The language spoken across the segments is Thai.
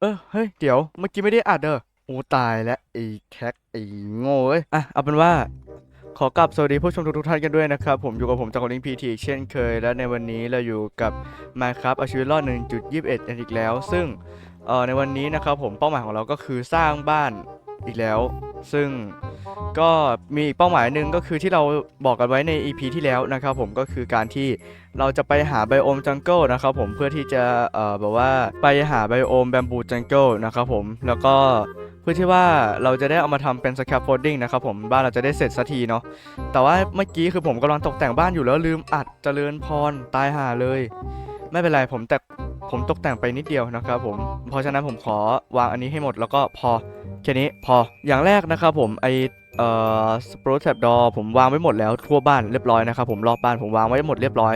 เออเฮ้ยเดี๋ยวเมื่อกี้ไม่ได้อัดเด้อโอ้ตายแล้วไอ้แคกไอ้โง่เอ้ยอะเอาเป็นว่าขอกลับสวัสดีผู้ชมทุกๆท่านกันด้วยนะครับ ผมอยู่กับผมจากลิงพีทีเช่นเคย และในวันนี้เราอยู่กับ Minecraft เอาชีวิตรอด 1.21 อีกแล้ว ซึ่งเอ่อในวันนี้นะครับผมเป้าหมายของเราก็คือสร้างบ้าน อีกแล้ว ซึ่งก็มีอีกเป้าหมายหนึ่งก็คือที่เราบอกกันไว้ใน EP ที่แล้วนะครับผมก็คือการที่เราจะไปหาไบโอมจังเกิลนะครับผมเพื่อที่จะเอ่อแบบว่าไปหาไบโอมแบมบูจังเกิลนะครับผมแล้วก็เพื่อที่ว่าเราจะได้เอามาทำเป็นสแคปโฟลดิ้งนะครับผมบ้านเราจะได้เสร็จสักทีเนาะแต่ว่าเมื่อกี้คือผมกำลังตกแต่งบ้านอยู่แล้วลืมอัดเจริญพรตายหาเลย ไม่เป็นไรผมแต่ผมตกแต่งไปนิดเดียวนะครับผมเพราะฉะนั้นผมขอวางอันนี้ให้หมดแล้วก็พอ แค่นี้พออย่างแรกนะครับผมไอเอ่อสปรูตแท็บดอผมวางไว้หมดแล้วทั่วบ้านเรียบร้อยนะครับผมรอบบ้านผมวางไว้หมดเรียบร้อย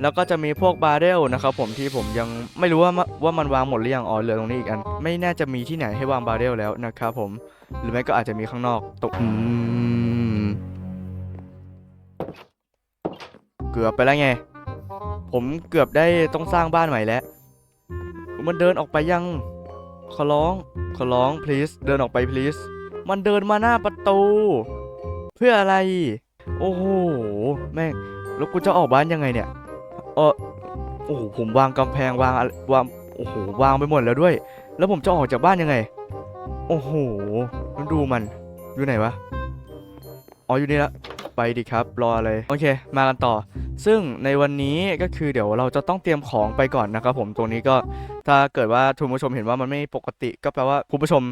แล้วก็จะมีพวกบาร์เรลนะครับผมที่ผมยังไม่รู้ว่าว่ามันวางหมดหรือยังอ๋อเหลือตรงนี้อีกอัน ไม่น่าจะมีที่ไหนให้วางบาร์เรลแล้วนะครับผมหรือไม่ก็อาจจะมีข้างนอกตกเกือบไปแล้วไง ผมเกือบได้ต้องสร้างบ้านใหม่แล้วมันเดินออกไปยัง ขอร้อง ขอร้อง please เดินออกไป please มันเดินมาหน้าประตู เพื่ออะไร โอ้โห แม่ง แล้วกูจะออกบ้านยังไงเนี่ย เออโอ้โห ผมวางกำแพงวางวาง โอ้โห วางไปหมดแล้วด้วย แล้วผมจะออกจากบ้านยังไง โอ้โหมันดูมัน อยู่ไหนวะ อ๋อ อยู่นี่ละ ไปดิครับ รอเลยโอเค มากันต่อ ซึ่งในวันนี้ก็คือเดี๋ยวเราจะต้องเตรียมของไปก่อนนะครับผมตรงนี้ก็ถ้าเกิดว่าคุณผู้ชมเห็นว่ามันไม่ปกติ ก็แปลว่าคุณผู้ชม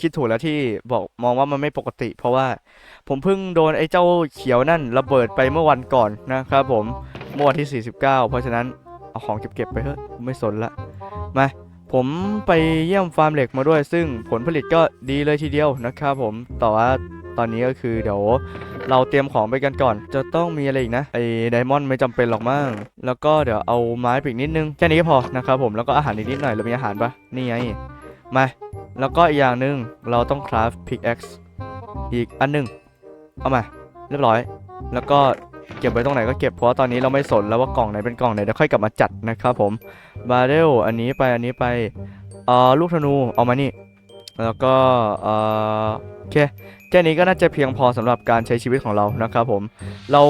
คิดถูกแล้วที่บอกมองว่ามันไม่ปกติ เพราะว่าผมเพิ่งโดนไอ้เจ้าเขียวนั่นระเบิดไปเมื่อวันก่อนนะครับผมเมื่อวันที่ 49 เพราะฉะนั้นเอาของเก็บๆไปเถอะไม่สนละมาผมไปเยี่ยมฟาร์มเหล็กมาด้วย ซึ่งผลผลิตก็ดีเลยทีเดียวนะครับผมแต่ว่าตอนนี้ก็คือเดี๋ยว เราเตรียมของไปกันก่อน จะต้องมีอะไรอีกนะไอ้ไดมอนด์ไม่จำเป็นหรอกมั้งแล้วก็เดี๋ยวเอาไม้ไปอีกนิดนึงแค่นี้ก็พอนะครับผมแล้วก็อาหารอีกนิดหน่อยเรามีอาหารปะนี่ไงมาแล้วก็อีกอย่างหนึ่งเราต้องคราฟพิกแอ็กซ์อีกอันหนึงเอามาเรียบร้อย แล้วก็เก็บไว้ตรงไหนก็เก็บเพราะตอนนี้เราไม่สนแล้วว่ากล่องไหนเป็นกล่องไหนเดี๋ยวค่อยกลับมาจัดนะครับผมบาเรลอันนี้ไปอันนี้ไปเอ่อลูกธนูเอามานี่ แล้วก็เอ่อโอเค แค่นี้ก็น่าจะเพียงพอสำหรับการใช้ชีวิตของเรานะครับผม เรา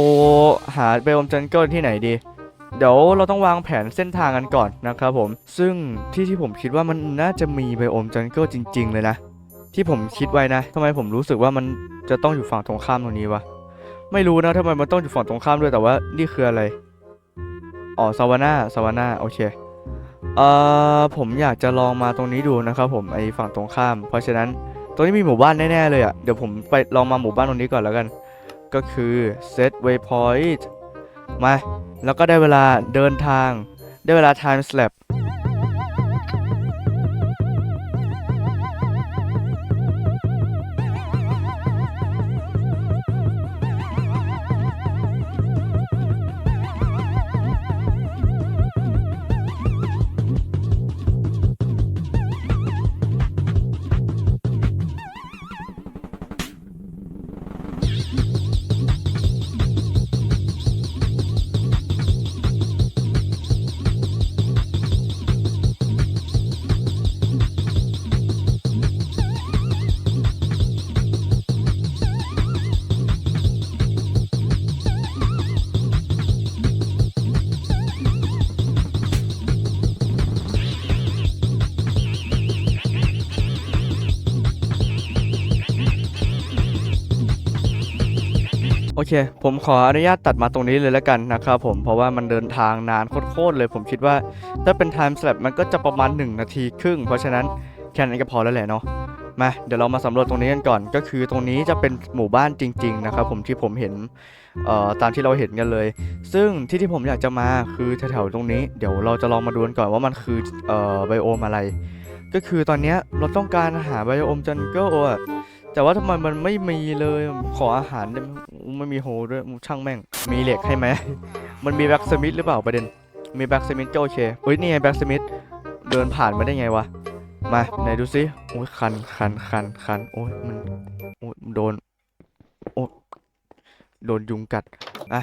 หาไบโอมจังเกิลที่ไหนดี เดี๋ยวเราต้องวางแผนเส้นทางกันก่อนนะครับผม ซึ่งที่ที่ผมคิดว่ามันน่าจะมีไบโอมจังเกิลจริง ๆ เลยนะ ที่ผมคิดไว้นะทำไมผมรู้สึกว่ามันจะต้องอยู่ฝั่งตรงข้ามตรงนี้วะ ไม่รู้นะทำไมมันต้องอยู่ฝั่งตรงข้ามด้วยแต่ว่านี่คืออะไร อ๋อซาวาน่าซาวาน่าโอเคเอ่อผมอยากจะลองมาตรงนี้ดูนะครับผมไอฝั่งตรงข้าม เพราะฉะนั้น ตรงนี้มีหมู่บ้านแน่ๆเลยอะ เดี๋ยวผมไปลองมาหมู่บ้านตรงนี้ก่อนแล้วกัน ก็คือ set waypoint มา แล้วก็ได้เวลาเดินทาง ได้เวลา time slap เค ผมขออนุญาตตัดมาตรงนี้เลยแล้วกันนะครับผมเพราะว่ามันเดินทางนานโคตรๆเลย ผมคิดว่าถ้าเป็น time slap มันก็จะประมาณ 1 นาทีครึ่ง เพราะฉะนั้นแค่นั้นก็พอแล้วแหละเนาะมาเดี๋ยวเรามาสำรวจตรงนี้กันก่อน ก็คือตรงนี้จะเป็นหมู่บ้านจริง ๆ นะครับผมที่ผมเห็นเอ่อตามที่เราเห็นกันเลย ซึ่งที่ที่ผมอยากจะมาคือแถวๆตรงนี้ เดี๋ยวเราจะลองมาดูกันก่อนว่ามันคือไบโอมอะไร ก็คือตอนนี้เราต้องการหาไบโอมจังเกิลอะ แต่ว่าทำไมมันไม่มีเลยขออาหารได้ไม่มีโฮด้วยช่างแม่ง มีเหล็กให้ไหม มันมีแบ็กสมิธหรือเปล่าประเด็น มีแบ็กสมิธโอเคเฮ้ยนี่ไงแบ็กสมิธเดินผ่านมาได้ไงวะ มาไหนดูซิโอ้ยคันคันคันคันโอ้ยมันโอ้ยโดนโอ้ยโดนยุงกัดอะ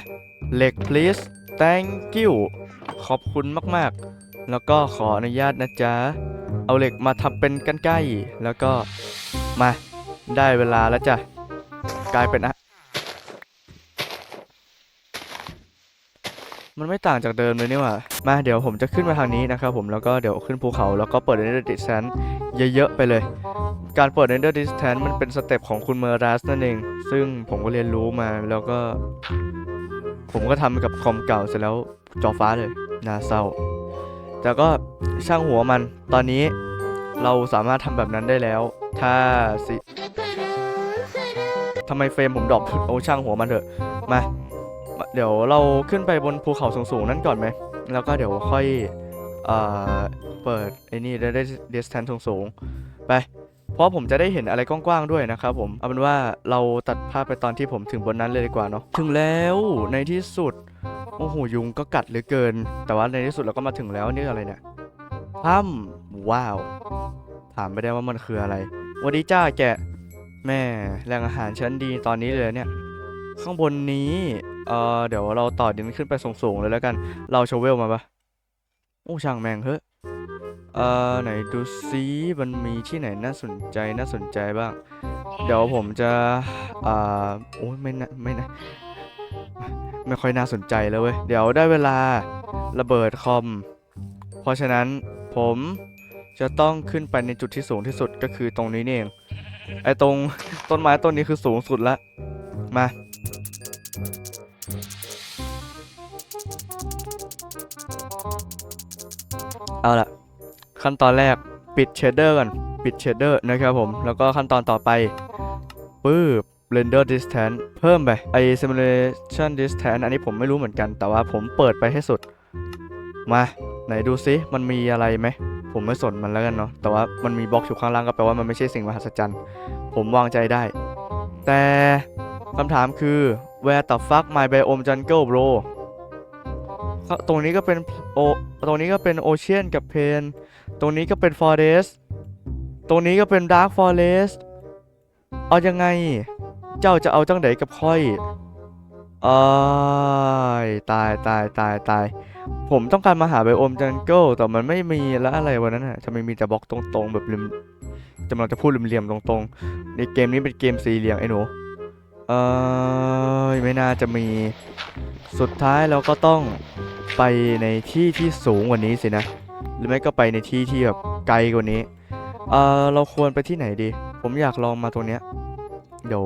เหล็ก please thank you ขอบคุณมากๆ แล้วก็ขออนุญาตนะจ๊ะ เอาเหล็กมาทำเป็นกันไก้แล้วก็มา ได้เวลาแล้วจ้ะ กลายเป็นอะมันไม่ต่างจากเดิมเลยนี่หว่า มาเดี๋ยวผมจะขึ้นมาทางนี้นะครับผมแล้วก็เดี๋ยวขึ้นภูเขาแล้วก็เปิด Ender Distance เยอะๆไปเลย การเปิด Ender Distance มันเป็นสเต็ปของคุณเมอรัสนั่นเอง ซึ่งผมก็เรียนรู้มาแล้วก็ ผมก็ทำกับคอมเก่าเสร็จแล้วจอฟ้าเลยน่าเศร้า แต่ก็ช่างหัวมันตอนนี้เราสามารถทำแบบนั้นได้แล้ว ถ้าสิทำไมเฟรมผมดรอปโอ้ช่างหัวมันเถอะ มา เดี๋ยวเราขึ้นไปบนภูเขาสูงๆ นั่นก่อนไหม แล้วก็เดี๋ยวค่อยเอ่อเปิดไอ้นี่ได้ได้ distance สูงๆ ไป เพราะผมจะได้เห็นอะไรกว้างๆ ด้วยนะครับผม เอาเป็นว่าเราตัดภาพไปตอนที่ผมถึงบนนั้นเลยดีกว่าเนาะ ถึงแล้วในที่สุด โอ้โหยุงก็กัดเหลือเกิน แต่ว่าในที่สุดเราก็มาถึงแล้วนี่อะไรเนี่ยถ้ำว้าว ถามไม่ได้ว่ามันคืออะไร วัสดีจ้าแกะแม่แหล่งอาหารชั้นดีตอนนี้เลยเนี่ย ข้างบนนี้ เอ่อเดี๋ยวเราต่อดินขึ้นไปสูงๆเลยแล้วกัน เราโชเวลมาปะโอ้ช่างแม่งเฮ้ยเอ่อไหนดูซิมันมีที่ไหนน่าสนใจน่าสนใจบ้าง เดี๋ยวผมจะอ่าโอ้ยไม่นะไม่นะไม่ค่อยน่าสนใจแล้วเว้ย เดี๋ยวได้เวลาระเบิดคอม เพราะฉะนั้นผม จะต้องขึ้นไปในจุดที่สูงที่สุดก็คือตรงนี้นี่เองไอ้ตรงต้นไม้ต้นนี้คือสูงสุดละมาเอาละขั้นตอนแรกปิดเชดเดอร์ก่อนปิดเชดเดอร์นะครับผม แล้วก็ขั้นตอนต่อไปปื๊บ render distance เพิ่มไปไอ simulation distance อันนี้ผมไม่รู้เหมือนกัน แต่ว่าผมเปิดไปให้สุด มา ไหนดูซิ มันมีอะไรไหม ผมไม่สนมันแล้วกันเนาะแต่ว่ามันมีบล็อกอยู่ข้างล่างก็แปลว่ามันไม่ใช่สิ่งมหัศจรรย์ผมวางใจได้ แต่คำถามคือ where the fuck my biome jungle bro ตรงนี้ก็เป็นโอตรงนี้ก็เป็นโอเชียนกับเพนตรงนี้ก็เป็นฟอเรสตรงนี้ก็เป็นดาร์ f ฟอเรสเอายังไง เจ้าจะเอาจังไดกับค่อยอ้ายตายตายตายตาย ผมต้องการมาหาไบโอมจังเกิลแต่มันไม่มีแล้วอะไรวันนั้นอะทำไมมีแต่บล็อกตรงๆ แบบริมกำลังจะพูดเหลี่ยมๆตรงๆ ในเกมนี้เป็นเกมสี่เหลี่ยมไอ้หนู เออไม่น่าจะมี สุดท้ายเราก็ต้องไปในที่ที่สูงกว่านี้สินะ หรือไม่ก็ไปในที่ที่แบบไกลกว่านี้ เออเราควรไปที่ไหนดี ผมอยากลองมาตรงเนี้ย เดี๋ยว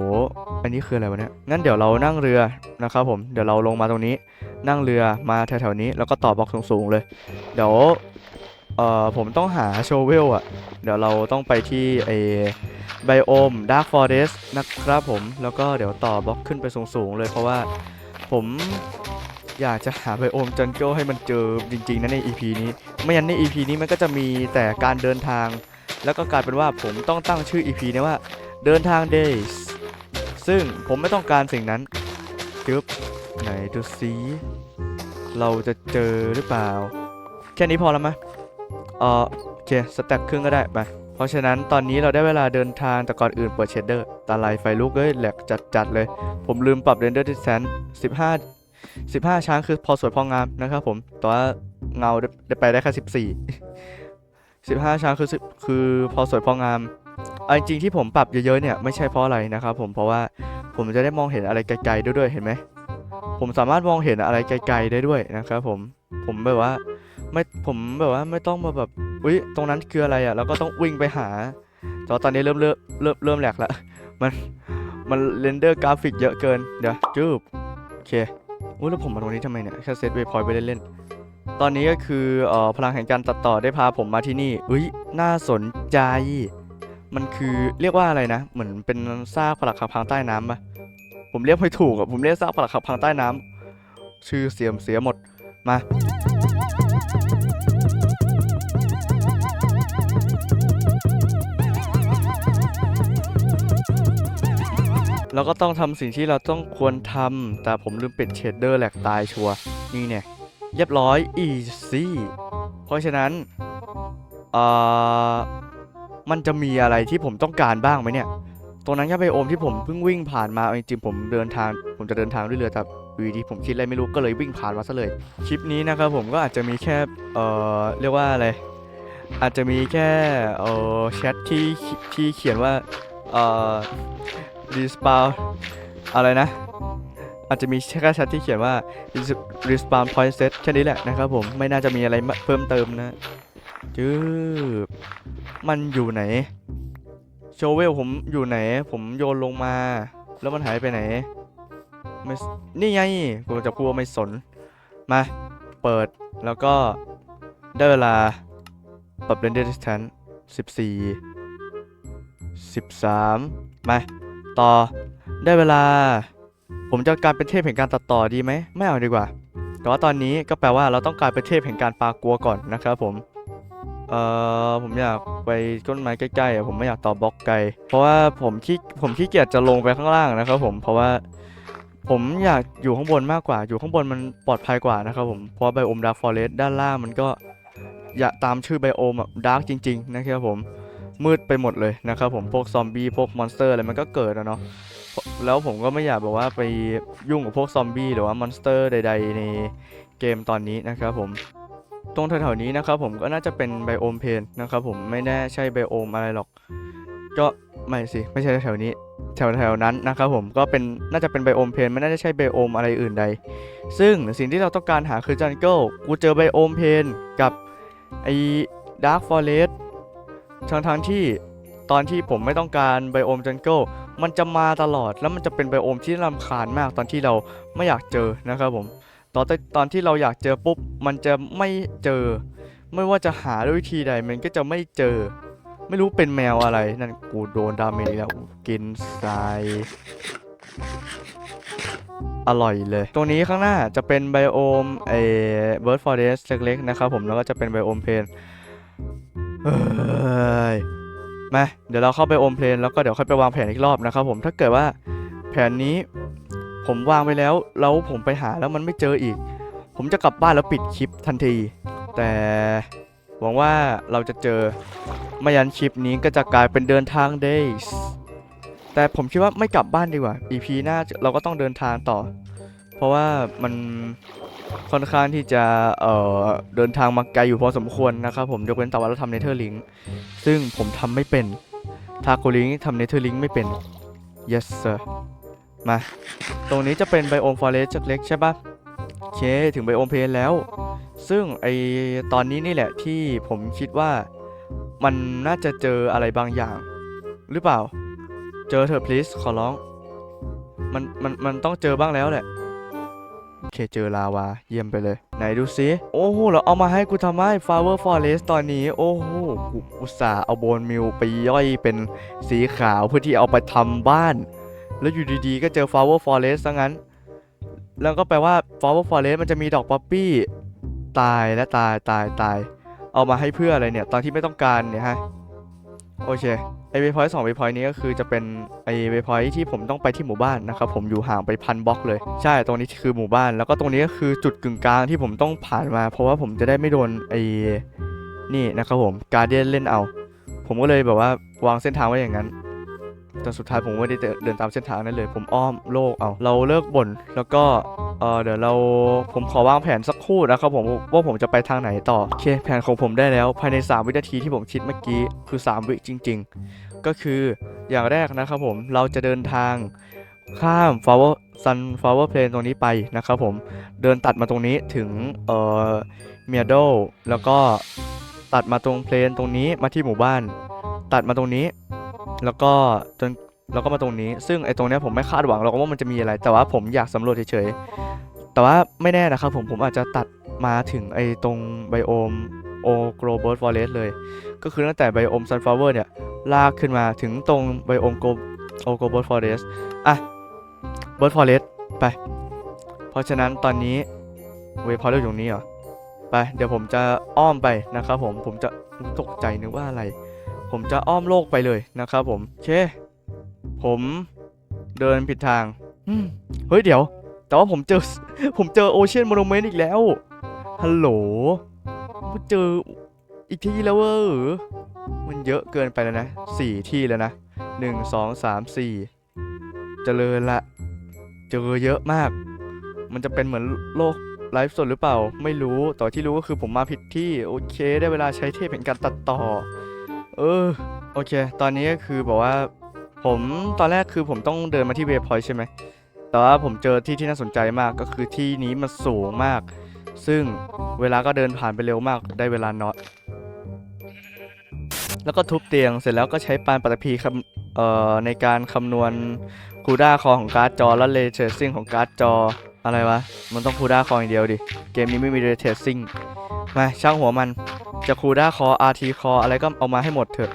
อันนี้คืออะไรวะเนี่ย งั้นเดี๋ยวเรานั่งเรือนะครับผม เดี๋ยวเราลงมาตรงนี้ นั่งเรือมาแถวๆนี้แล้วก็ต่อบล็อกสูงๆเลย เดี๋ยวเอ่อผมต้องหาโชเวลอะเดี๋ยวเราต้องไปที่ไอไบโอมดาร์ f ฟอเรสนะครับผมแล้วก็เดี๋ยวต่อบล็อกขึ้นไปสูงๆเลยเพราะว่าผมอยากจะหาไบโอมจังเกิลให้มันเจอจริงๆนะใน EP นี้ ไม่งั้นใน EP นี้มันก็จะมีแต่การเดินทาง แล้วก็กลายเป็นว่าผมต้องตั้งชื่อ EP นี้ว่าเดินทาง days ซึ่งผมไม่ต้องการสิ่งนั้นจึ๊บ ไหนดูซิเราจะเจอหรือเปล่า แค่นี้พอแล้วไหมเออโอเคสแต็กครึ่งก็ได้ไปเพราะฉะนั้นตอนนี้เราได้เวลาเดินทางแต่ก่อนอื่นเปิดเชดเดอร์ตาลายไฟลุกเอ้ยแหลกจัดๆเลย ผมลืมปรับ render distance 15 15ช้างคือพอสวยพองามนะครับผมแต่ว่าเงาได้ไปได้แค่14 15ช้างคือคือพอสวยพองามเอาจริงที่ผมปรับเยอะๆเนี่ยไม่ใช่เพราะอะไรนะครับผมเพราะว่าผมจะได้มองเห็นอะไรไกลๆด้วยเห็นไหม ผมสามารถมองเห็นอะไรไกลๆได้ด้วยนะครับผมผมแบบว่าไม่ผมแบบว่าไม่ต้องมาแบบอุ้ยตรงนั้นคืออะไรอะแล้วก็ต้องวิ่งไปหาแต่ว่าตอนนี้เริ่มเริ่มเริ่มเริ่มแหลกแล้วมันมันเรนเดอร์กราฟิกเยอะเกินเดี๋ยวจูบโอเคอุ้ยแล้วผมมาตรงนี้ทำไมเนี่ยแค่เซตเวพอยต์ไปเล่นๆตอนนี้ก็คือเอ่อพลังแห่งการตัดต่อได้พาผมมาที่นี่อุ้ยน่าสนใจ มันคือเรียกว่าอะไรนะ เหมือนเป็นซากปรักหักพังใต้น้ำปะ ผมเรียกไม่ถูกอะผมเรียกซากปรักหักพังใต้น้ำชื่อเสียมเสียหมดมาเราก็ต้องทำสิ่งที่เราต้องควรทำแต่ผมลืมปิดเชดเดอร์แหลกตายชัวร์นี่เนี่ยเรียบร้อย easy เพราะฉะนั้นเอ่อมันจะมีอะไรที่ผมต้องการบ้างไหมเนี่ย รงนั้นแค่ไบโอมที่ผมเพิ่งวิ่งผ่านมาจริงๆผมเดินทาง ผมจะเดินทางด้วยเรือแต่อยู่ดีผมคิดอะไรไม่รู้ก็เลยวิ่งผ่านมาซะเลย คลิปนี้นะครับผมก็อาจจะมีแค่เอ่อเรียกว่าอะไรอาจจะมีแค่เอ่อแชทที่ที่เขียนว่าเอ่อ respawn อะไรนะ อาจจะมีแค่แชทที่เขียนว่า respawn point set แค่นี้แหละนะครับผมไม่น่าจะมีอะไรเพิ่มเติมนะจืบมันอยู่ไหน โชเวลผมอยู่ไหน ผมโยนลงมา แล้วมันหายไปไหนไม่นี่ไงกูจะพูดว่าไม่สน มา เปิดแล้วก็ได้เวลาปรับ render distance 14 13 มา ต่อได้เวลา ผมจะกายเป็นเทพแห่งการตัดต่อดีไหม ไม่เอาดีกว่า แต่ว่าตอนนี้ก็แปลว่าเราต้องกายเป็นเทพแห่งการปากลัวก่อนนะครับผม เอ่อผมอยากไปต้นไม้ใกล้ๆอะผมไม่อยากต่อบล็อกไกล เพราะว่าผมขี้ผมขี้เกียจจะลงไปข้างล่างนะครับผมเพราะว่าผมอยากอยู่ข้างบนมากกว่า อยู่ข้างบนมันปลอดภัยกว่านะครับผมเพราะไบโอมดาร์ฟอเรสด้านล่างมันก็อย่าตามชื่อไบโอมดาร์กจริง ๆ นะครับผมมืดไปหมดเลยนะครับผมพวกซอมบี้พวกมอนสเตอร์อะไรมันก็เกิดอะเนาะแล้วผมก็ไม่อยากแบบว่าไปยุ่งกับพวกซอมบี้หรือว่ามอนสเตอร์ใด ๆ ในเกมตอนนี้นะครับผม ตรงแถวๆนี้นะครับผมก็น่าจะเป็นไบโอมเพนนะครับผมไม่แน่ใช่ไบโอมอะไรหรอก ก็ไม่สิไม่ใช่แถวนี้แถวๆนั้นนะครับผมก็เป็นน่าจะเป็นไบโอมเพนไม่น่าจะใช่ไบโอมอะไรอื่นใด ซึ่งสิ่งที่เราต้องการหาคือจังเกิลกูเจอไบโอมเพนกับไอ้ดาร์คฟอเรสทั้งทั้งที่ตอนที่ผมไม่ต้องการไบโอมจังเกิลมันจะมาตลอดแล้วมันจะเป็นไบโอมที่รำคาญมากตอนที่เราไม่อยากเจอนะครับผม ตอนตอนที่เราอยากเจอปุ๊บ มันจะไม่เจอ ไม่ว่าจะหาด้วยวิธีใดมันก็จะไม่เจอ ไม่รู้เป็นแมวอะไร นั่นกูโดนดาเมจอีกแล้วกินทรายอร่อยเลย ตรงนี้ข้างหน้าจะเป็นไบโอมเอเบิร์ดฟอเรสเล็กๆนะครับผม แล้วก็จะเป็นไบโอมเพนเฮ้ยมาเดี๋ยวเราเข้าไปโอมเพลนแล้วก็เดี๋ยวค่อยไปวางแผนอีกรอบนะครับผม ถ้าเกิดว่าแผนนี้ ผมวางไปแล้ว แล้วผมไปหาแล้วมันไม่เจออีก ผมจะกลับบ้านแล้วปิดคลิปทันที แต่หวังว่าเราจะเจอไม่ยันคลิปนี้ก็จะกลายเป็นเดินทาง days แต่ผมคิดว่าไม่กลับบ้านดีกว่า EP หน้าเราก็ต้องเดินทางต่อ เพราะว่ามันค่อนข้างที่จะเอ่อเดินทางมาไกลอยู่พอสมควรนะครับผมยกเว้นแต่ว่าเราทำเนเธอร์ลิงซึ่งผมทำไม่เป็นทาโกลิงทำเนเธอร์ลิงไม่เป็น yes sir มา ตรงนี้จะเป็นไบโอมฟอเรสต์เล็กๆใช่ปะโอเค ถึงไบโอมเพลนแล้ว ซึ่งไอตอนนี้นี่แหละที่ผมคิดว่ามันน่าจะเจออะไรบางอย่าง หรือเปล่า เจอเถอะ please ขอร้อง มันมันมันต้องเจอบ้างแล้วแหละโอเคเจอลาวา เยี่ยมไปเลย ไหนดูซิ โอ้โหเราเอามาให้กูทำไม flower forest ตอนนี้ โอ้โหกูอุตส่าห์เอาโบนมิลไปย่อยเป็นสีขาวเพื่อที่เอาไปทำบ้าน แล้วอยู่ดีๆ ก็เจอ flower forest ซะงั้น แล้วก็แปลว่า flower forest มันจะมีดอกป๊อปปี้ตายและตายตายตาย เอามาให้เพื่ออะไรเนี่ย ตอนที่ไม่ต้องการเนี่ยฮะ โอเค ไอเวพอยต์สองเวพอยต์นี้ก็คือจะเป็นไอเวพอยต์ที่ผมต้องไปที่หมู่บ้านนะครับ ผมอยู่ห่างไปพันบล็อกเลย ใช่ ตรงนี้คือหมู่บ้าน แล้วก็ตรงนี้ก็คือจุดกึ่งกลางที่ผมต้องผ่านมา เพราะว่าผมจะได้ไม่โดนไอนี่นะครับผม การเดียนเล่นเอา ผมก็เลยแบบว่าวางเส้นทางไว้อย่างนั้น แต่สุดท้ายผมไม่ได้เดินตามเส้นทางนั้นเลย ผมอ้อมโลกเอาเราเลิกบ่นแล้วก็เออเดี๋ยวเราผมขอวางแผนสักครู่นะครับผมว่าผมจะไปทางไหนต่อโอเคแผนของผมได้แล้วภายใน 3 วินาทีที่ผมคิดเมื่อกี้คือ 3 วิจริง ๆ ก็คืออย่างแรกนะครับผมเราจะเดินทางข้าม flower sun flower plain ตรงนี้ไปนะครับผมเดินตัดมาตรงนี้ถึงเอ่อเมียโดแล้วก็ตัดมาตรงเพลนตรงนี้มาที่หมู่บ้าน ตัดมาตรงนี้ แล้วก็จนแล้วก็มาตรงนี้ ซึ่งไอ้ตรงเนี้ยผมไม่คาดหวังหรอกว่ามันจะมีอะไร แต่ว่าผมอยากสำรวจเฉยๆ แต่ว่าไม่แน่นะครับผมผมอาจจะตัดมาถึงไอ้ตรงไบโอมโอโกลเบิร์ดฟอเรสเลย ก็คือตั้งแต่ไบโอมซันฟลาวเวอร์เนี่ย ลากขึ้นมาถึงตรงไบโอมโกโอโกเบิร์ดฟอเรสอะเบิร์ดฟอเรสไป เพราะฉะนั้นตอนนี้เวพอยต์เราอยู่ตรงนี้เหรอ ไป เดี๋ยวผมจะอ้อมไปนะครับผม ผมจะตกใจนึกว่าอะไร ผมจะอ้อมโลกไปเลยนะครับผมโอเคผมเดินผิดทางอืมเฮ้ยเดี๋ยว แต่ว่าผมเจอ ผมเจอโอเชียนโมโนเมนต์อีกแล้ว ฮัลโหลผมเจออีกที่แล้วเว้ยมันเยอะเกินไปแล้วนะสี่ที่แล้วนะหนึ่งสองสามสี่เจริญละ เจอเยอะมาก มันจะเป็นเหมือนโลกไลฟ์สดหรือเปล่า ไม่รู้ แต่ที่รู้ก็คือผมมาผิดที่ โอเค ได้เวลาใช้เทพแห่งการตัดต่อ เออ โอเค ตอนนี้ก็คือบอกว่า ผมตอนแรกคือผมต้องเดินมาที่เว p พอยใช่ไหม แต่ว่าผมเจอที่ที่น่าสนใจมากก็คือที่นี้มันสูงมาก ซึ่งเวลาก็เดินผ่านไปเร็วมากได้เวลานอนแล้วก็ทุบเตียงเสร็จแล้วก็ใช้ปานปัตตภีคำเอ่อในการคำนวณคูด้าคอของการ์ดจอและเลเทรซิ่งของการ์ดจอ อะไรวะ มันต้องคูด้าคออย่างเดียวดิ เกมนี้ไม่มีเรเทรซิ่งมาช่างหัวมัน จะคูด้าคอ RT คออะไรก็เอามาให้หมดเถอะ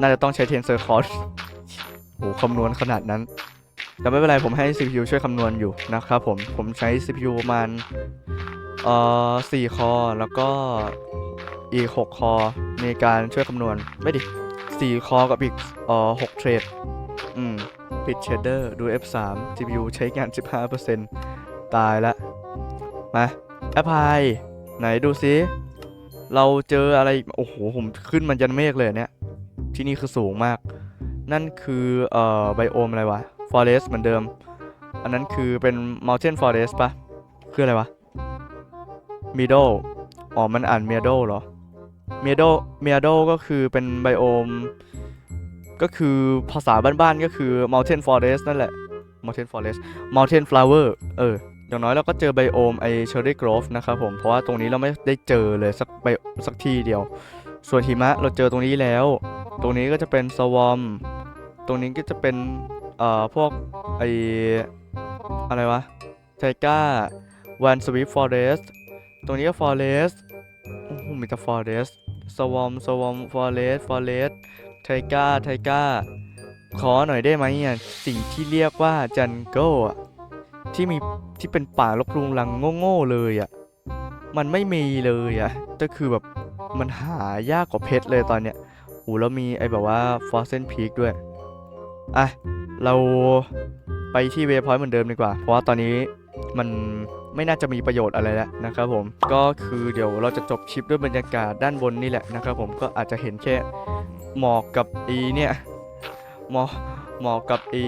น่าจะต้องใช้เทนเซอร์คอร์โหคำนวณขนาดนั้น แต่ไม่เป็นไรผมให้ CPU ช่วยคำนวณอยู่นะครับผม ผมใช้ CPU ประมาณเอ่อ4คอแล้วก็อีก6คอในการช่วยคำนวณไม่ดิ4คอกับอีกเอ่อ6เทรดอืมปิดเชดเดอร์ดู F3 GPU ใช้งาน 15% ตายละมาแอปพายไหนดูซิ เราเจออะไร โอ้โห ผมขึ้นมันยันเมฆเลยเนี่ย ที่นี่คือสูงมาก นั่นคือ เอ่อ ไบโอมอะไรวะ forest เหมือนเดิม อันนั้นคือเป็น mountain forest ปะคืออะไรวะ middle อ๋อ มันอ่าน middle เหรอ middle middle ก็คือเป็นไบโอม ก็คือภาษาบ้านๆก็คือ mountain forest นั่นแหละ mountain forest mountain flower เออ อย่างน้อยเราก็เจอไบโอมไอ cherry grove นะครับผม เพราะว่าตรงนี้เราไม่ได้เจอเลยสักไบสักที่เดียว ส่วนหิมะเราเจอตรงนี้แล้ว ตรงนี้ก็จะเป็นสวอม ตรงนี้ก็จะเป็นเอ่อพวกไออะไรวะไทก้าวันสวีปฟอเรสตรงนี้ก็ฟอเรสโอ้โหมีแต่ฟอเรสสวอมสวอมฟอเรสฟอเรสไทก้าไทก้าขอหน่อยได้ไหมอะสิ่งที่เรียกว่าจันโก้อ ที่มีที่เป็นป่ารกรุงรังโง่ๆเลยอะ มันไม่มีเลยอะ ก็คือแบบมันหายากกว่าเพชรเลยตอนเนี้ยโอ้แล้วมีไอ้แบบว่าฟอสเซนพีคด้วย อะ เราไปที่เวพอยต์เหมือนเดิมดีกว่า เพราะว่าตอนนี้มันไม่น่าจะมีประโยชน์อะไรแล้วนะครับผม ก็คือเดี๋ยวเราจะจบคลิปด้วยบรรยากาศด้านบนนี่แหละนะครับผม ก็อาจจะเห็นแค่หมอกกับอีเนี่ยหมอก หมอกกับอี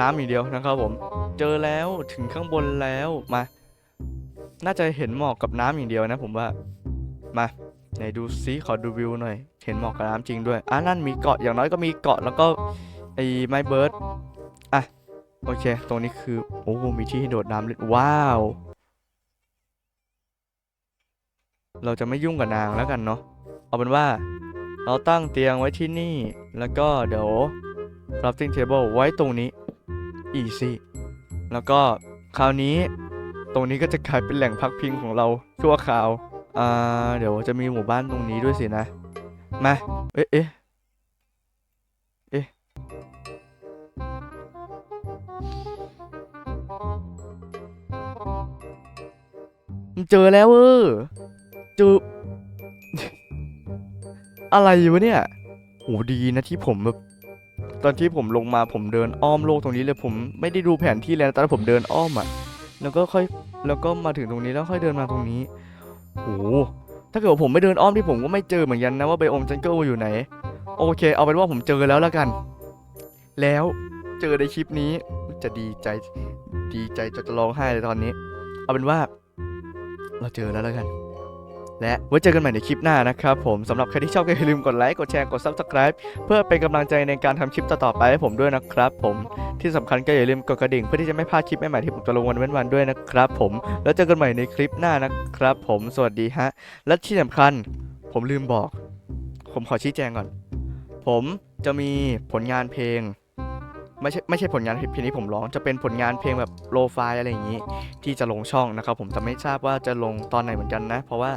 น้ำอย่างเดียวนะครับผม เจอแล้วถึงข้างบนแล้วมา น่าจะเห็นหมอกกับน้ำอย่างเดียวนะผมว่ามาไหนดูซิขอดูวิวหน่อย เห็นหมอกกับน้ำจริงด้วยอะนั่นมีเกาะอย่างน้อยก็มีเกาะแล้วก็ไอ้ไม้เบิร์ดอะโอเค ตรงนี้คือโอ้โหมีที่โดดน้ำเลยว้าว เราจะไม่ยุ่งกับนางแล้วกันเนาะเอาเป็นว่า เราตั้งเตียงไว้ที่นี่ แล้วก็เดี๋ยว crafting table ไว้ตรงนี้ easy แล้วก็คราวนี้ตรงนี้ก็จะกลายเป็นแหล่งพักพิงของเราชั่วคราว อ่า เดี๋ยวจะมีหมู่บ้านตรงนี้ด้วยสินะ มา เอ๊ะ เอ๊ะ เอ๊ะ เจอแล้วเออเจออะไรวะเนี่ยโหดีนะที่ผมแบบ ตอนที่ผมลงมาผมเดินอ้อมโลกตรงนี้เลยผมไม่ได้ดูแผนที่เลยนะตอนผมเดินอ้อมอะ แล้วก็ค่อยแล้วก็มาถึงตรงนี้แล้วค่อยเดินมาตรงนี้โหถ้าเกิดว่าผมไม่เดินอ้อมที่ผมก็ไม่เจอเหมือนกันนะว่าไบโอมจังเกิลอยู่ไหน โอเค เอาเป็นว่าผมเจอแล้วแล้วกัน แล้วเจอในคลิปนี้จะดีใจดีใจจนจะร้องไห้เลยตอนนี้ เอาเป็นว่า เราเจอแล้วแล้วกัน และไว้เจอกันใหม่ในคลิปหน้านะครับผมสำหรับใครที่ชอบก็อย่าลืมกดไลค์กดแชร์กด Subscribe เพื่อเป็นกำลังใจในการทำคลิปต่อๆไปให้ผมด้วยนะครับผมที่สำคัญก็อย่าลืมกดกระดิ่งเพื่อที่จะไม่พลาดคลิปใหม่ๆที่ผมจะลงวันเว้นวันด้วยนะครับผมแล้วเจอกันใหม่ในคลิปหน้านะครับ ผมสวัสดีฮะและที่สำคัญผมลืมบอก ผมขอชี้แจงก่อน ผมจะมีผลงานเพลง ไม่ใช่ไม่ใช่ผลงานเพลงที่ผมร้องจะเป็นผลงานเพลงแบบโลฟายอะไรอย่างนี้ ที่จะลงช่องนะครับ ผมแต่ไม่ทราบว่าจะลงตอนไหนเหมือนกันนะ เพราะว่า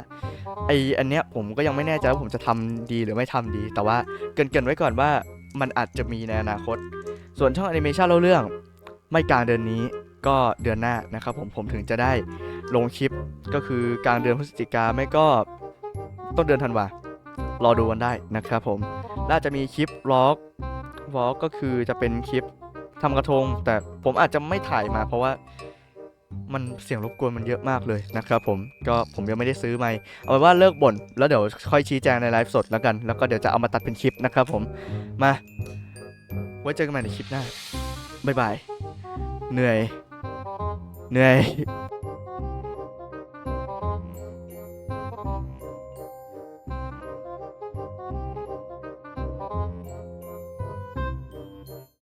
ไออันเนี้ยผมก็ยังไม่แน่ใจว่าผมจะทำดีหรือไม่ทำดี แต่ว่าเกรินๆไว้ก่อนว่ามันอาจจะมีในอนาคต ส่วนช่องแอนิเมชันเล่าเรื่อง ไม่กลางเดือนนี้ก็เดือนหน้านะครับผมผมถึงจะได้ลงคลิปก็คือกลางเดือนพฤศจิกาไม่ก็ต้นเดือนธันวารอดูกันได้นะครับผมน่าจะมีคลิปวอก วอล์กก็คือจะเป็นคลิปทำกระทง แต่ผมอาจจะไม่ถ่ายมาเพราะว่ามันเสียงรบกวนมันเยอะมากเลยนะครับผมก็ผมยังไม่ได้ซื้อไม่เอาเป็นว่าเลิกบ่นแล้วเดี๋ยวค่อยชี้แจงในไลฟ์สดแล้วกัน แล้วก็เดี๋ยวจะเอามาตัดเป็นคลิปนะครับผมมาไว้เจอกันใหม่ในคลิปหน้าบ๊ายบายเหนื่อยเหนื่อย